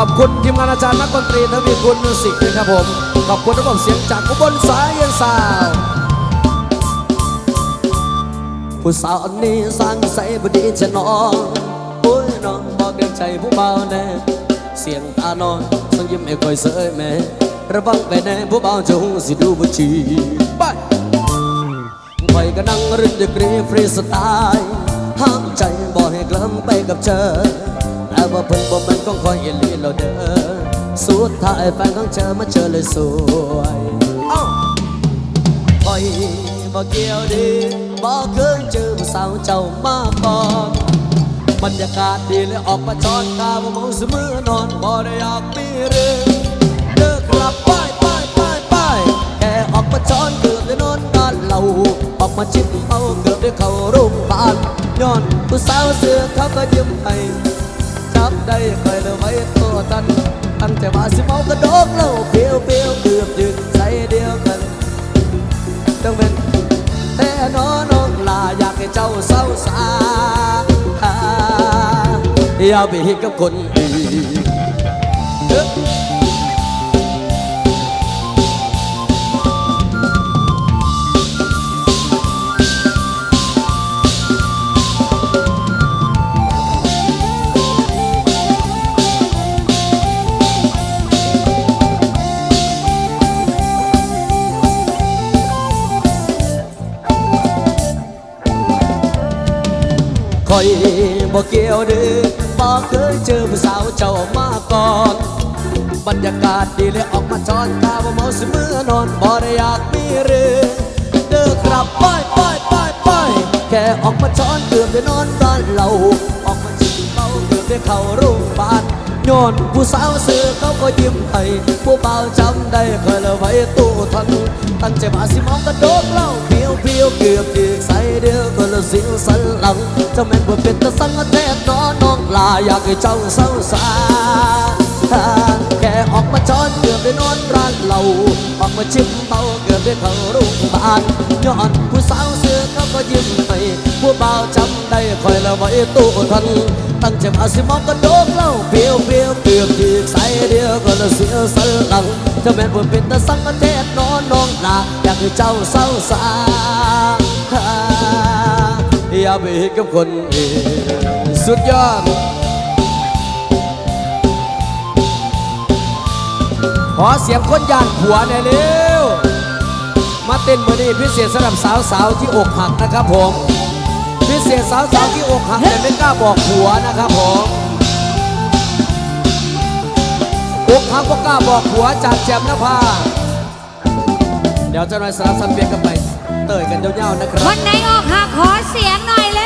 ขอบคุณทีมงานอาจารย์นักดนตรีทวีคุณมิวสิกด้วยครับผม ขอบคุณระบบเสียงจากอุบลสายเย็นสาวผู้สาวอันนี้สร้างใสบดีจะน้อนโอ้ยน้องบอกเด็กใจผู้เบาแน่เสียงตาน้อยส่งยิ้มให้คอยเสยแม่ระวังไปแน่ผู้เบาจะหูสิดูบุชีไปคอยก็นั่งรินดีกรีฟรีสไตล์ห้ามใจบอกให้กลัมไปกับเธอ ว่าเพิ่นบอกมันก็คอยเอลีเราเด้อสุดท้ายแฟนของเธอมาเจอเลยสวยเอาคอยบอกเกี่ยวดีบอกเคยเจอผู้สาวเจ้ามาก่อนบรรยากาศดีเลยออกมาจอนกาว่าเมาเสมอนอนบ่ได้อยากมีเรื่องเลิกกลับไปไปไปไปแค่ออกมาจอนเกือบได้นอนนอนเหล่าออกมาชิดเอาเกือบได้เข้าโรงพยาบาลย้อนผู้สาวเสือเขาก็ยิ้มให้ จับได้คอยเลยไว้ตัวตันตั้งแต่ว่าสิเมากระโดกเล่าเปียวเปียวเกือบยืนใจเดียวกันต้องเป็นแต่น้อน้องลาอยากให้เจ้าเศร้าสาอย่าไปฮิตกับคนอื่น คอยบอกเกี่ยวดื้อบอกเคยเจอผู้สาวเจ้ามาก่อน บรรยากาศดีเลยออกมาจอนตาว่าเมาเสมือนอนบ่ได้อยากมีเรื่องเด้อครับไปไปไปไปแค่ออกมาจอนเกือบได้นอนบ้านเราออกมาจิบเมาเกือบได้เข้าโรงพยาบาลย้อนผู้สาวเสือเขาก็ยิ้มให้ผู้เบาจำได้เคยละไว้ตู้ทันตั้งใจมาสิมองกระโดดเล่าเพียวเพียวเกือบถึกใส่ เดียวก็ละสียวสันหลังเจ้าแม่นบ่เป็นตะสังแท้น้อน้องลาอยากให้เจ้าเศร้าสาแค่ออกมาจอนเกือบได้นอนร้านเหล้าออกมาชิมเบาเกือบได้เข้าโรงพยาบาลย้อนผู้สาวเสือเขาก็ยิ้มให้ผู้เบาจำได้คอยละไว้ตู้ทันตั้งใจมาสิมองกระโดดเหล่าเพียวเพียวเกือบถึกใส่เดียวก็ละเสียสันหลังเจ้าแม่นบ่เป็นตะสังเทศนอนน้องลาอยากให้เจ้าเศร้าสา ย่าไปเห็นกับคนอื่นสุดยอด ขอเสียงคนยานผัวหน่อยเร็ว มาเต้นมือนี้พิเศษสำหรับสาวๆที่อกหักนะครับผม พิเศษสาวๆที่อกหักแต่ไม่กล้าบอกผัวนะครับผมอกหักก็กล้าบอกผัวจากแจมนภาเดี๋ยวเจะหน่อยสลับสับเปียนกันไป เตยกันยาวๆนะครับ วันไหนออกหักขอเสียงหน่อยเลย